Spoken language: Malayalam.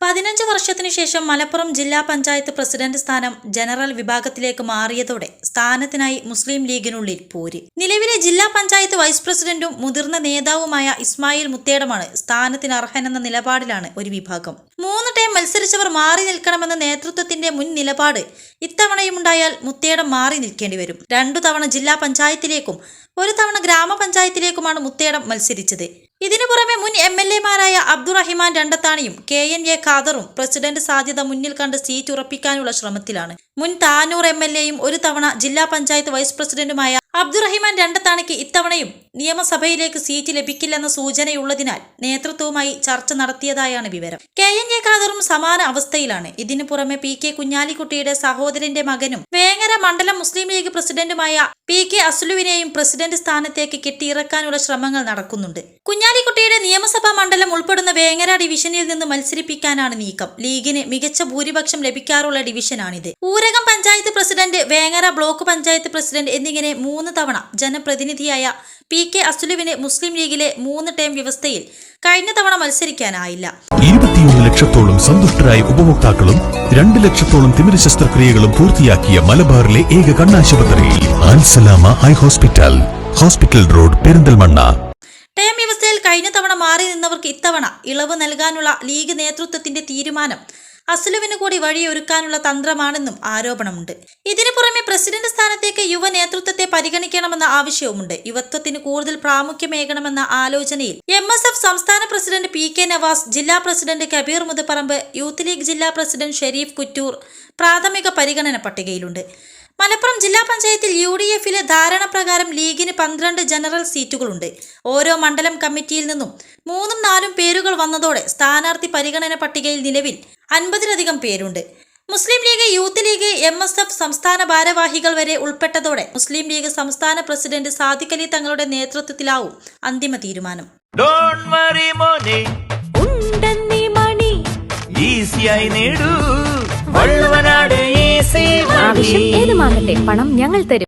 പതിനഞ്ച് വർഷത്തിനു ശേഷം മലപ്പുറം ജില്ലാ പഞ്ചായത്ത് പ്രസിഡന്റ് സ്ഥാനം ജനറൽ വിഭാഗത്തിലേക്ക് മാറിയതോടെ സ്ഥാനത്തിനായി മുസ്ലിം ലീഗിനുള്ളിൽ പോരി. നിലവിലെ ജില്ലാ പഞ്ചായത്ത് വൈസ് പ്രസിഡന്റും മുതിർന്ന നേതാവുമായ ഇസ്മായിൽ മുത്തേടമാണ് സ്ഥാനത്തിന് അർഹനെന്ന നിലപാടിലാണ് ഒരു വിഭാഗം. മൂന്ന് ടൈം മത്സരിച്ചവർ മാറി നിൽക്കണമെന്ന നേതൃത്വത്തിന്റെ മുൻ നിലപാട് ഇത്തവണയുമുണ്ടായാൽ മുത്തേടം മാറി നിൽക്കേണ്ടി വരും. രണ്ടു തവണ ജില്ലാ പഞ്ചായത്തിലേക്കും ഒരു തവണ ഗ്രാമപഞ്ചായത്തിലേക്കുമാണ് മുത്തേടം മത്സരിച്ചത്. ഇതിനു പുറമെ മുൻ എം എൽ എമാരായ അബ്ദുറഹിമാൻ രണ്ടത്താണിയും കെ എൻ എ ഖാദറും പ്രസിഡന്റ് സാധ്യത മുന്നിൽ കണ്ട് സീറ്റ് ഉറപ്പിക്കാനുള്ള ശ്രമത്തിലാണ്. മുൻ താനൂർ എം എൽ എയും ഒരു തവണ ജില്ലാ പഞ്ചായത്ത് വൈസ് പ്രസിഡന്റുമായ അബ്ദുറഹിമാൻ രണ്ടത്താണിക്ക് ഇത്തവണയും നിയമസഭയിലേക്ക് സീറ്റ് ലഭിക്കില്ലെന്ന സൂചനയുള്ളതിനാൽ നേതൃത്വവുമായി ചർച്ച നടത്തിയതായാണ് വിവരം. കെ എൻ എ ഖാദറും സമാന അവസ്ഥയിലാണ്. ഇതിനു പുറമെ പി കെ കുഞ്ഞാലിക്കുട്ടിയുടെ സഹോദരന്റെ മകനും വേങ്ങര മണ്ഡലം മുസ്ലിം ലീഗ് പ്രസിഡന്റുമായ പി കെ അസ്ലുവിനെയും പ്രസിഡന്റ് സ്ഥാനത്തേക്ക് കെട്ടിയിറക്കാനുള്ള ശ്രമങ്ങൾ നടക്കുന്നുണ്ട്. കുഞ്ഞാലിക്കുട്ടിയുടെ നിയമസഭാ മണ്ഡലം ഉൾപ്പെടുന്ന വേങ്ങര ഡിവിഷനിൽ നിന്ന് മത്സരിപ്പിക്കാനാണ് നീക്കം. ലീഗിന് മികച്ച ഭൂരിപക്ഷം ലഭിക്കാറുള്ള ഡിവിഷനാണിത്. Oorakam panchayat president Vengara block panchayat president എന്നിങ്ങനെ മൂന്ന് തവണ ജനപ്രതിനിധിയായ പി കെ അസുലുവിന് മുസ്ലിം ലീഗിലെ മൂന്ന് ടേം വ്യവസ്ഥയിൽ കഴിഞ്ഞ തവണ മത്സരിക്കാനായില്ല. ഇരുപത്തിയൊന്ന് ലക്ഷത്തോളം സന്തുഷ്ടരായ ഉപഭോക്താക്കളും രണ്ട് ലക്ഷത്തോളം തിമിര ശസ്ത്രക്രിയകളും പൂർത്തിയാക്കിയ മലബാറിലെ ഏക കണ്ണാശുപത്രി ആൻസലാമ eye hospital hospital road Perinthalmanna. Term വ്യവസ്ഥയിൽ കഴിഞ്ഞ തവണ മാറി നിന്നവർക്ക് ഇത്തവണ ഇളവ് നൽകാനുള്ള ലീഗ് നേതൃത്വത്തിന്റെ തീരുമാനം അസുലുവിന് കൂടി വഴിയൊരുക്കാനുള്ള തന്ത്രമാണെന്നും ആരോപണമുണ്ട്. ഇതിനു പുറമെ പ്രസിഡന്റ് സ്ഥാനത്തേക്ക് യുവ നേതൃത്വത്തെ പരിഗണിക്കണമെന്ന ആവശ്യവുമുണ്ട്. യുവത്വത്തിന് കൂടുതൽ പ്രാമുഖ്യമേകണമെന്ന ആലോചനയിൽ എം എസ് എഫ് സംസ്ഥാന പ്രസിഡന്റ് പി കെ നവാസ് ജില്ലാ president Kabeer Muthapparamba youth League ജില്ലാ പ്രസിഡന്റ് ഷെരീഫ് കുറ്റൂർ പ്രാഥമിക പരിഗണന പട്ടികയിലുണ്ട്. മലപ്പുറം ജില്ലാ പഞ്ചായത്തിൽ യു ഡി എഫിലെ ധാരണ പ്രകാരം ലീഗിന് പന്ത്രണ്ട് ജനറൽ സീറ്റുകളുണ്ട്. ഓരോ മണ്ഡലം കമ്മിറ്റിയിൽ നിന്നും മൂന്നും നാലും പേരുകൾ വന്നതോടെ സ്ഥാനാർത്ഥി പരിഗണന പട്ടികയിൽ നിലവിൽ അൻപതിലധികം പേരുണ്ട്. Muslim League youth League M S F സംസ്ഥാന ഭാരവാഹികൾ വരെ ഉൾപ്പെട്ടതോടെ മുസ്ലിം ലീഗ് സംസ്ഥാന പ്രസിഡന്റ് സാദിഖ് അലി തങ്ങളുടെ നേതൃത്വത്തിലാവും അന്തിമ തീരുമാനം. ഡോണ്ട് വറി മോനെ. ഉണ്ടെന്നീ മണി. ഈസിയായി നേടൂ. വള്ളുവനാട് ഈസി ആവശ്യം ഏതുമാകട്ടെ പണം ഞങ്ങൾ തരും.